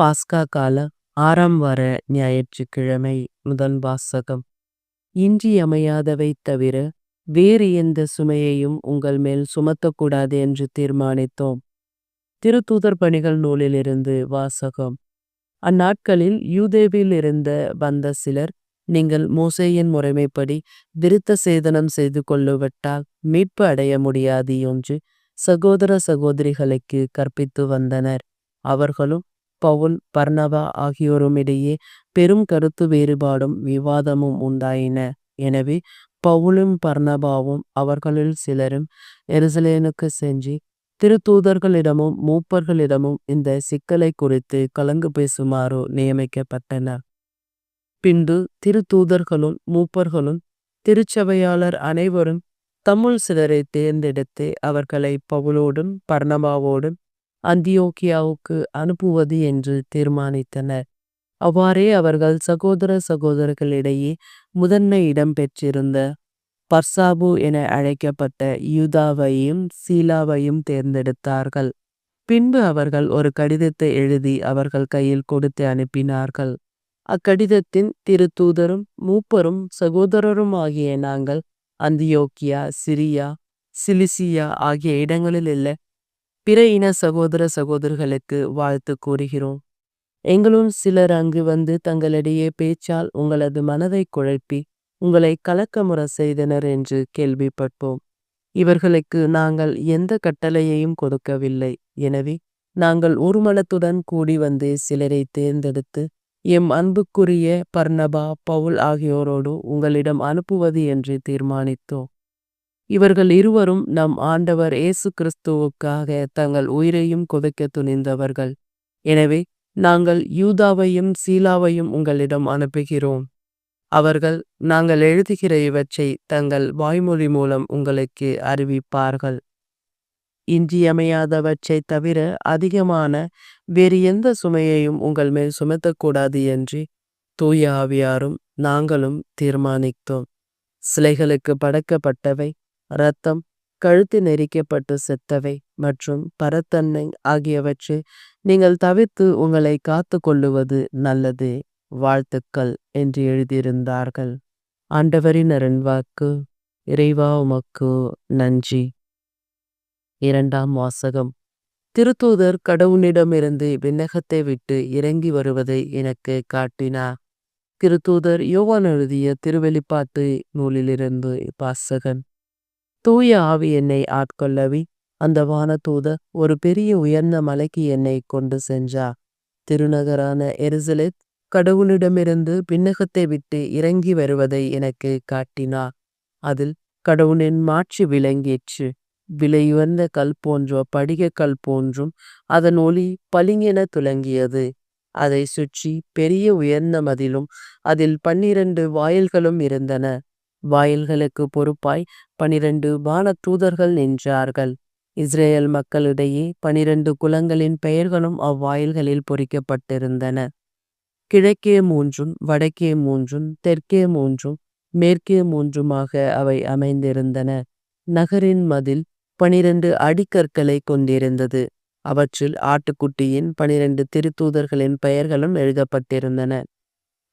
பாஸ்கா கால ஆறாம் வார ஞாயிற்றுக்கிழமை முதல் வாசகம். இன்றியமையாதவை தவிர வேறு எந்த சுமையையும் உங்கள் மேல் சுமத்தக்கூடாது என்று தீர்மானித்தோம். திருத்தூதர் பணிகள் நூலிலிருந்து வாசகம். அந்நாட்களில் யூதேவில் இருந்த வந்த சிலர் நீங்கள் மோசேயின் முறைமைப்படி விருத்த சேதனம் செய்து கொள்ளுவிட்டால் மீட்பு அடைய முடியாது என்று சகோதர சகோதரிகளுக்கு கற்பித்து வந்தனர். அவர்களும் பவுல் பர்னபா ஆகியோருமிடையே பெரும் கருத்து வேறுபாடும் விவாதமும் உண்டாயின. எனவே பவுலும் பர்னபாவும் அவர்களுள் சிலரும் எருசலேனுக்கு சென்று திருத்தூதர்களிடமும் மூப்பர்களிடமும் இந்த சிக்கலை குறித்து கலந்து பேசுமாறு நியமிக்கப்பட்டனர். பின்பு திருத்தூதர்களும் மூப்பர்களும் திருச்சபையாளர் அனைவரும் தமிழ் சிலரை தேர்ந்தெடுத்து அவர்களை பவுலோடும் பர்ணபாவோடும் அந்தியோக்கியாவுக்கு அனுப்புவது என்று தீர்மானித்தனர். அவ்வாறே அவர்கள் சகோதர சகோதரர்களிடையே முதன்மை இடம் பெற்றிருந்த பர்சாபு என அழைக்கப்பட்ட யூதாவையும் சீலாவையும் தேர்ந்தெடுத்தார்கள். பின்பு அவர்கள் ஒரு கடிதத்தை எழுதி அவர்கள் கையில் கொடுத்து அனுப்பினார்கள். அக்கடிதத்தின் திருத்தூதரும் மூப்பரும் சகோதரரும் ஆகிய நாங்கள் அந்தியோக்கியா சிரியா சிலிசியா ஆகிய இடங்களில் உள்ள பிற இன சகோதர சகோதரர்களுக்கு வாழ்த்து கூறுகிறோம். எங்களும் சிலர் அங்கு வந்து தங்களிடையே பேச்சால் உங்களது மனதை குழப்பி உங்களை கலக்கமுற செய்தனர் என்று கேள்விப்பட்டோம் இவர்களுக்கு நாங்கள் எந்த கட்டளையையும் கொடுக்கவில்லை. எனவே நாங்கள் ஒருமனத்துடன் கூடி வந்து சிலரை தேர்ந்தெடுத்து எம் அன்புக்குரிய பர்ணபா பவுல் ஆகியோரோடு உங்களிடம் அனுப்புவது என்று தீர்மானித்தோம். இவர்கள் இருவரும் நம் ஆண்டவர் இயேசு கிறிஸ்துவுக்காக தங்கள் உயிரையும் குதைக்க துணிந்தவர்கள். எனவே நாங்கள் யூதாவையும் சீலாவையும் உங்களிடம் அனுப்புகிறோம். அவர்கள் நாங்கள் எழுதுகிற இவற்றை தங்கள் வாய்மொழி மூலம் உங்களுக்கு அறிவிப்பார்கள். இன்றியமையாதவற்றை தவிர அதிகமான வேறு எந்த சுமையையும் உங்கள் மேல் சுமத்தக்கூடாது என்று தூய ஆவியாரும் நாங்களும் தீர்மானித்தோம். சிலைகளுக்கு படைக்கப்பட்டவை இரத்தம் கழுத்து நெரிக்கப்பட்டு செத்தவை மற்றும் பரத்தன்மை ஆகியவற்றை நீங்கள் தவிர்த்து உங்களை காத்து கொள்ளுவது நல்லது. வாழ்த்துக்கள் என்று எழுதியிருந்தார்கள். ஆண்டவரின் அருண்வாக்கு இறைவா உமக்கு நன்றி. இரண்டாம் வாசகம். திருத்தூதர் கடவுளிடமிருந்து விண்ணகத்தை விட்டு இறங்கி வருவதை எனக்கு காட்டினார் திருத்தூதர் யோவான் எழுதிய திருவெளிப்பாட்டு நூலிலிருந்து வாசகன். தூய ஆவி என்னை ஆட்கொள்ளவி அந்த வானதூத ஒரு பெரிய உயர்ந்த மலைக்கு என்னை கொண்டு சென்றார் திருநகரான எரிசலித் கடவுளிடமிருந்து பின்னகத்தை விட்டு இறங்கி வருவதை எனக்கு காட்டினார் அதில் கடவுளின் மாட்சி விளங்கிற்று. விலையுயர்ந்த கல் போன்ற படிக கல் போன்றும் அதன் ஒளி பளிங்கென துலங்கியது. அதை சுற்றி பெரிய உயர்ந்த மதிலும் அதில் பன்னிரண்டு வாயில்களும் இருந்தன. வாயில்களுக்கு பொறுப்பாய் பனிரெண்டு வான தூதர்கள் நின்றார்கள். இஸ்ரேல் மக்களிடையே பனிரண்டு குலங்களின் பெயர்களும் அவ்வாயில்களில் பொறிக்கப்பட்டிருந்தன. கிழக்கே மூன்றும் வடக்கே மூன்றும் தெற்கே மூன்றும் மேற்கே மூன்றுமாக அவை அமைந்திருந்தன. நகரின் மதில் பனிரண்டு அடிக்கற்களை கொண்டிருந்தது. அவற்றில் ஆட்டுக்குட்டியின் பனிரெண்டு திருத்தூதர்களின் பெயர்களும் எழுதப்பட்டிருந்தன.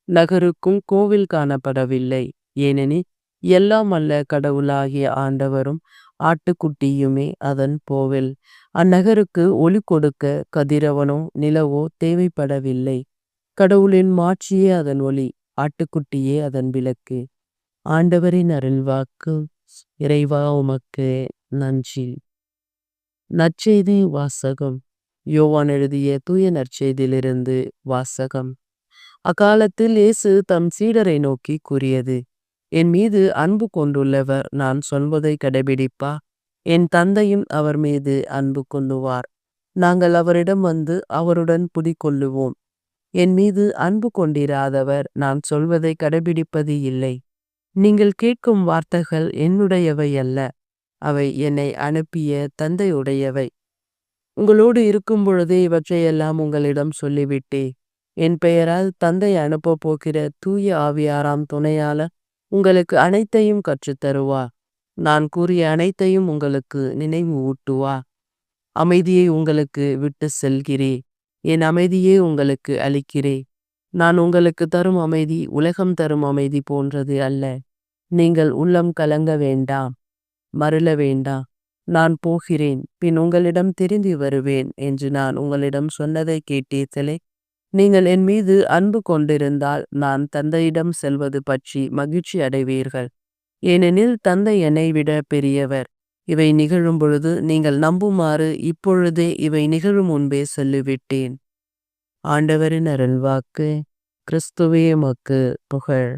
நகருக்கும் கோவில் காணப்படவில்லை. ஏனெனில் எல்லாம் அல்ல கடவுளாகிய ஆண்டவரும் ஆட்டுக்குட்டியுமே அதன் போவில். அந்நகருக்கு ஒளி கொடுக்க கதிரவனோ நிலவோ தேவைப்படவில்லை. கடவுளின் மாட்சியே அதன் ஒளி ஆட்டுக்குட்டியே அதன் விளக்கு. ஆண்டவரின் அருள்வாக்கு இறைவா உமக்கு நன்றி. நற்செய்தி வாசகம். யோவான் எழுதிய தூய நற்செய்தியிலிருந்து வாசகம். அக்காலத்தில் இயேசு தம் சீடரை நோக்கி கூறியது என் மீது அன்பு கொண்டுள்ளவர் நான் சொல்வதை கடைபிடிப்பா? என் தந்தையும் அவர் மீது அன்பு கொள்ளுவார். நாங்கள் அவரிடம் வந்து அவருடன் புதிக்கொள்ளுவோம் என் மீது அன்பு கொண்டிராதவர் நான் சொல்வதை கடைபிடிப்பது இல்லை. நீங்கள் கேட்கும் வார்த்தைகள் என்னுடையவை அல்ல அவை என்னை அனுப்பிய தந்தையுடையவை. உங்களோடு இருக்கும் பொழுதே இவற்றையெல்லாம் உங்களிடம் சொல்லிவிட்டே. என் பெயரால் தந்தை அனுப்பப் போகிற தூய ஆவியாராம் துணையால உங்களுக்கு அனைத்தையும் கற்றுத்தருவா. நான் கூறிய அனைத்தையும் உங்களுக்கு நினைவு ஊட்டுவா அமைதியை உங்களுக்கு விட்டு செல்கிறே. என் அமைதியே உங்களுக்கு அளிக்கிறேன் நான் உங்களுக்கு தரும் அமைதி உலகம் தரும் அமைதி போன்றது அல்ல. நீங்கள் உள்ளம் கலங்க வேண்டாம். மருள வேண்டாம். நான் போகிறேன். பின் உங்களிடம் திரும்பி வருவேன் என்று நான் உங்களிடம் சொன்னதை கேட்டீர்களே. நீங்கள் என் மீது அன்பு கொண்டிருந்தால் நான் தந்தையிடம் செல்வது பற்றி மகிழ்ச்சி அடைவீர்கள். ஏனெனில் தந்தை என்னை விட பெரியவர். இவை நிகழும் பொழுது நீங்கள் நம்புமாறு இப்பொழுதே இவை நிகழும் முன்பே சொல்லிவிட்டேன். ஆண்டவரின் அருள்வாக்கு கிறிஸ்துவே மக்கு புகழ்.